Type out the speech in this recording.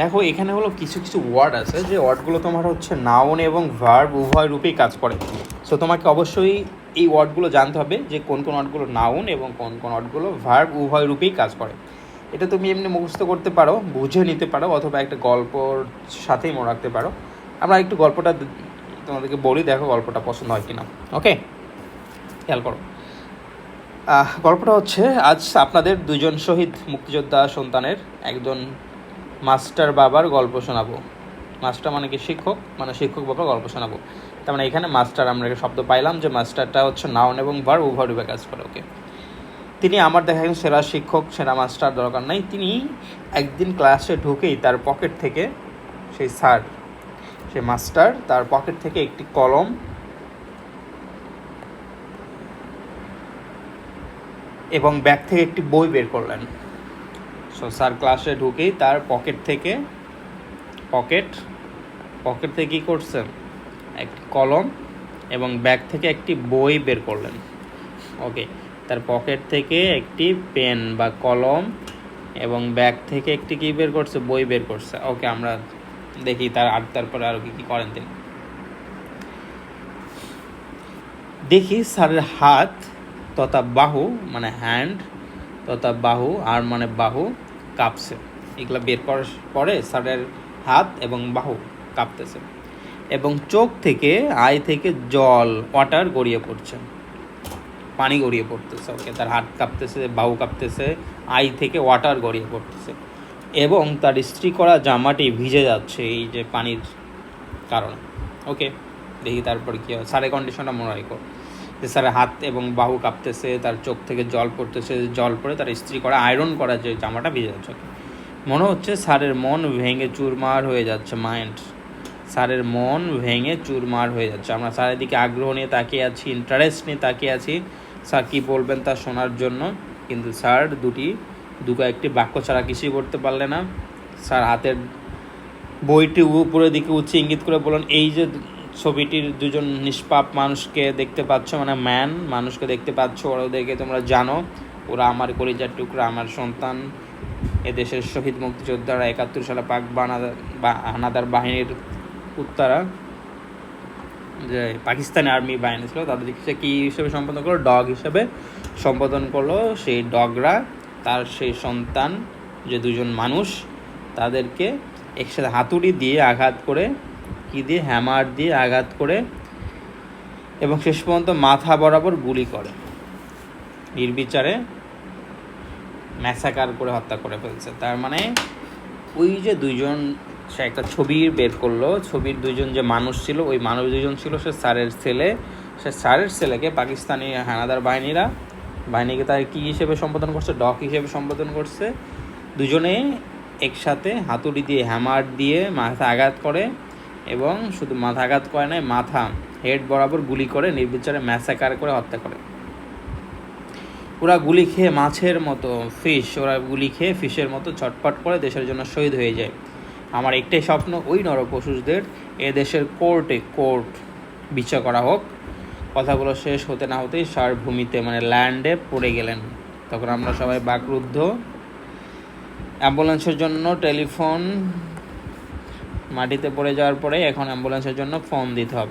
দেখো, এখানে হলো কিছু কিছু ওয়ার্ড আছে, যে ওয়ার্ডগুলো তোমার হচ্ছে নাউন এবং ভার্ব উভয় রূপেই কাজ করে। সো তোমাকে অবশ্যই এই ওয়ার্ডগুলো জানতে হবে, যে কোন কোন ওয়ার্ডগুলো নাউন এবং কোন কোন ওয়ার্ডগুলো ভার্ব উভয় রূপেই কাজ করে। এটা তুমি এমনি মুখস্থ করতে পারো, বুঝে নিতে পারো, অথবা একটা গল্পর সাথেই মনে রাখতে পারো। আমরা একটু গল্পটা তোমাদেরকে বলি, দেখো গল্পটা পছন্দ হয় কিনা। ওকে খেয়াল করো। গল্পটা হচ্ছে, আজ আপনাদের দুজন শহীদ মুক্তিযোদ্ধা সন্তানের একজন মাস্টার বাবার গল্প শোনাবো। মাস্টার মানে কি শিক্ষক? মানে শিক্ষক বাবার গল্প শোনাবো। তার মানে এখানে মাস্টার আমরা একটা শব্দ পাইলাম যে মাস্টারটা হচ্ছে নাউন এবং ভার উভয় রূপে কাজ করে ওকে তিনি আমার দেখা একজন সেরা শিক্ষক, সেরা মাস্টার দরকার নাই। তিনি একদিন ক্লাসে ঢুকেই তার পকেট থেকে সেই স্যার সে মাস্টার, তার পকেট থেকে একটি কলম এবং ব্যাগ থেকে একটি বই বের করলেন। সো স্যার ক্লাসে ঢুকেই তার পকেট থেকে পকেট পকেট থেকে কী করছেন? একটি কলম এবং ব্যাগ থেকে একটি বই বের করলেন। ওকে তার পকেট থেকে একটি পেন বা কলম এবং ব্যাগ থেকে একটি কি বের করছে? বই বের করছে। ওকে আমরা দেখি তার আর, তারপরে আরও কী কী করেন তিনি। দেখি স্যারের হাত তথা বাহু মানে হ্যান্ড তথা বাহু, আর মানে বাহু কাঁপছে। এগুলো বের করার পরে স্যারের হাত এবং বাহু কাঁপতেছে এবং চোখ থেকে, আই থেকে জল ওয়াটার গড়িয়ে পড়ছে। পানি গড়িয়ে পড়তেছে ওকে। তার হাত কাঁপতেছে, বাহু কাঁপতেছে, আই থেকে ওয়াটার গড়িয়ে পড়তেছে এবং তার ইস্ত্রি করা জামাটি ভিজে যাচ্ছে এই যে পানির কারণে। ওকে, দেখি তারপর কী হয়। স্যারের কন্ডিশনটা মনে রাখো। যে স্যারের হাত এবং বাহু কাঁপতেছে, তার চোখ থেকে জল পড়তেছে, জল পড়ে তার ইস্ত্রি করা আয়রন করা যে জামাটা ভিজে যাচ্ছে। মনে হচ্ছে স্যারের মন ভেঙে চুরমার হয়ে যাচ্ছে মাইন্ড স্যারের মন ভেঙে চুরমার হয়ে যাচ্ছে। আমরা স্যারের দিকে আগ্রহ নিয়ে তাকিয়ে আছি ইন্টারেস্ট নিয়ে তাকিয়ে আছি। স্যার কী বলবেন তা শোনার জন্য? কিন্তু স্যার দুটি দু একটি বাক্য ছাড়া কিছুই করতে পারলে না। স্যার হাতের বইটি উপরের দিকে উঁচে ইঙ্গিত করে বললেন, এই যে ছবিটির দুজন নিষ্পাপ মানুষকে দেখতে পাচ্ছ মানে ম্যান মানুষকে দেখতে পাচ্ছ, ওরা ওদেরকে তোমরা জানো। ওরা আমার কলিজার টুকরা, আমার সন্তান, এদেশের শহীদ মুক্তিযোদ্ধারা, একাত্তর সালে পাক বানাদার বা হানাদার বাহিনীর উত্তরা, যে পাকিস্তানি আর্মি বাহিনী ছিল, তাদের সে কী হিসেবে সম্পাদন করল? ডগ হিসেবে সম্পাদন করল সেই ডগরা, তার সেই সন্তান, যে দুজন মানুষ, তাদেরকে একসাথে হাতুড়ি দিয়ে আঘাত করে কি দিয়ে, হ্যামার দিয়ে আঘাত করে এবং শেষ পর্যন্ত মাথা বরাবর গুলি করে। নির্বিচারে ম্যাসাকার করে হত্যা করে ফেলছে। তার মানে ওই যে দুইজন, সে একটা ছবি বের করল, ছবির দুইজন যে মানুষ ছিল, ওই মানুষ দুজন ছিল সে স্যারের ছেলে। সে স্যারের ছেলেকে পাকিস্তানি হানাদার বাহিনীরা, বাহিনীকে তার কী হিসেবে সম্বোধন করছে? ডক হিসেবে সম্বোধন করছে। দুজনে একসাথে হাতুড়ি দিয়ে, হ্যামার দিয়ে মাথা আঘাত করে। এবং শুধু মাথাঘাত করে না মাথা হেড বরাবর গুলি করে, নির্বিচারে ম্যাসাকার করে হত্যা করে। ওরা গুলি খেয়ে মাছের মতো ফিশ ওরা গুলি খেয়ে ফিশের মতো ছটপট করে দেশের জন্য শহীদ হয়ে যায়। আমার একটাই স্বপ্ন, ওই নরপশুদের এ দেশের কোর্টে কোর্ট বিচার করা হোক। কথাগুলো শেষ হতে না হতেই সার ভূমিতে মানে ল্যান্ডে পড়ে গেলেন। তখন আমরা সবাই বাকরুদ্ধ। অ্যাম্বুলেন্সের জন্য টেলিফোন মাটিতে পড়ে যাওয়ার পরে এখন অ্যাম্বুলেন্সের জন্য ফোন দিতে হবে।